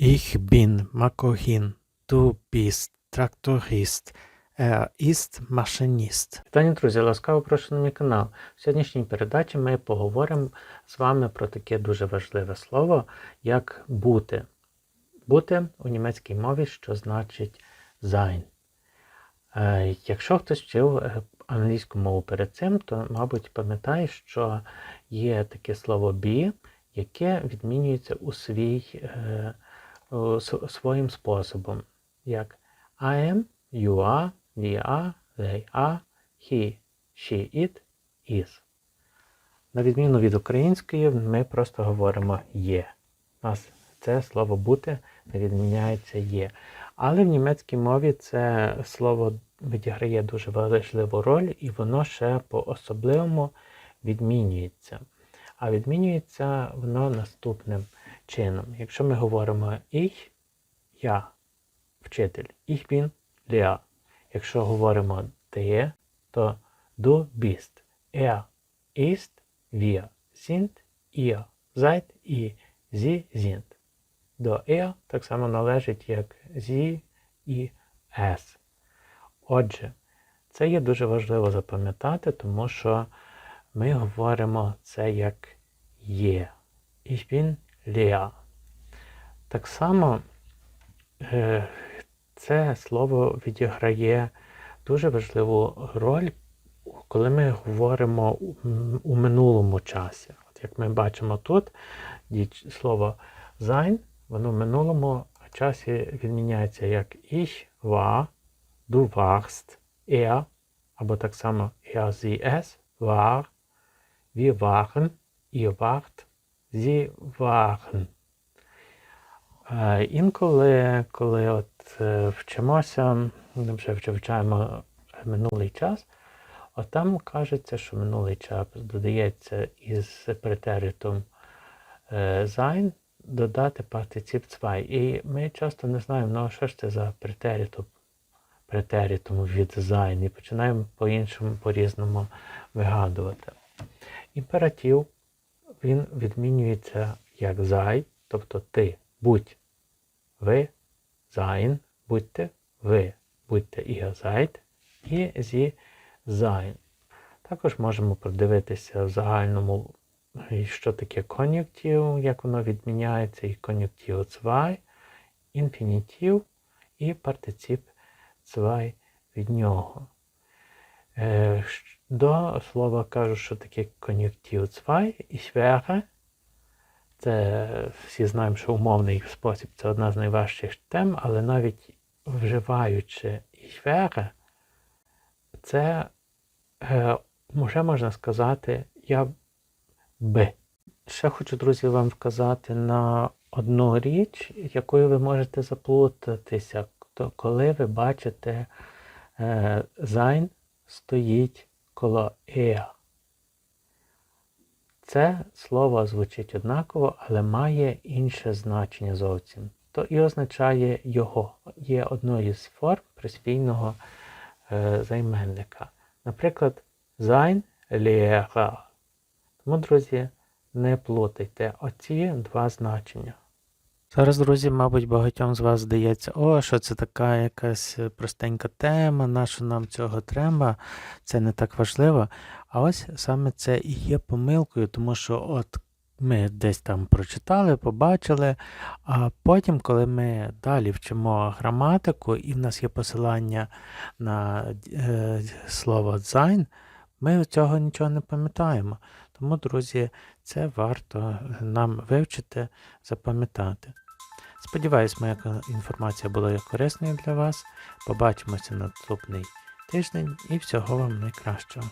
Ich bin Макогін. Du bist тракторист. Er ist машиніст. Вітання, друзі, ласкаво прошу на мій канал. В сьогоднішній передачі ми поговоримо з вами про таке дуже важливе слово, як бути. Бути у німецькій мові, що значить sein. Е, Якщо хтось вчив е, англійську мову перед цим, то, мабуть, пам'ятає, що є таке слово be, яке відмінюється у свій, е, своїм способом, як I am, you are, we are, they are, he, she, it, is. На відміну від української, ми просто говоримо є. У нас це слово бути не відміняється є. Але в німецькій мові це слово відіграє дуже важливу роль, і воно ще по-особливому відмінюється. А відмінюється воно наступним чином. Якщо ми говоримо ich, я, вчитель, ich bin Lehrer. Якщо говоримо ти, то du bist, er ist, wir sind, ihr seid і sie sind. До er так само належить як sie і es. Отже, це є дуже важливо запам'ятати, тому що ми говоримо це як є. Ich bin Lea. Так само е, це слово відіграє дуже важливу роль, коли ми говоримо у, минулому часі. От як ми бачимо тут, слово sein, воно в минулому часі відміняється як ich war, du warst, er, або так само er, sie, es, war, wir waren, ihr wart, sie waren. Е, Інколи, коли от е, вчимося, вже вивчаємо минулий час, от там кажеться, що минулий час додається із претеритом е, sein додати партицип 2. І ми часто не знаємо, ну що ж це за претеритум, претеритум від sein, і починаємо по-іншому, по-різному вигадувати. Імператив він відмінюється як sei, тобто ти, будь, ви, sein, будьте, ви, будьте ihr seid, і sie sein. Також можемо продивитися в загальному, що таке кон'юнктив, як воно відміняється, і кон'юнктив 2, інфінітив і партицип 2 від нього. Е, До слова кажу, що таке кон'юнктив 2 і wäre. Це всі знаємо, що умовний спосіб це одна з найважчих тем, але навіть вживаючи ich wäre, це е, вже можна сказати я би. Ще хочу, друзі, вам вказати на одну річ, якою ви можете заплутатися, коли ви бачите е, sein стоїть коло er. Це слово звучить однаково, але має інше значення зовсім. То і означає його. Є одною з форм присвійного е, займенника. Наприклад, sein Lehrer. Тому, друзі, не плутайте оці два значення. Зараз, друзі, мабуть, багатьом з вас здається, о, що це така якась простенька тема, на що нам цього треба, це не так важливо. А ось саме це і є помилкою, тому що от ми десь там прочитали, побачили, а потім, коли ми далі вчимо граматику, і в нас є посилання на е, слово sein, ми цього нічого не пам'ятаємо. Тому, друзі, це варто нам вивчити, запам'ятати. Сподіваюсь, моя інформація була корисною для вас. Побачимося наступний тиждень і всього вам найкращого.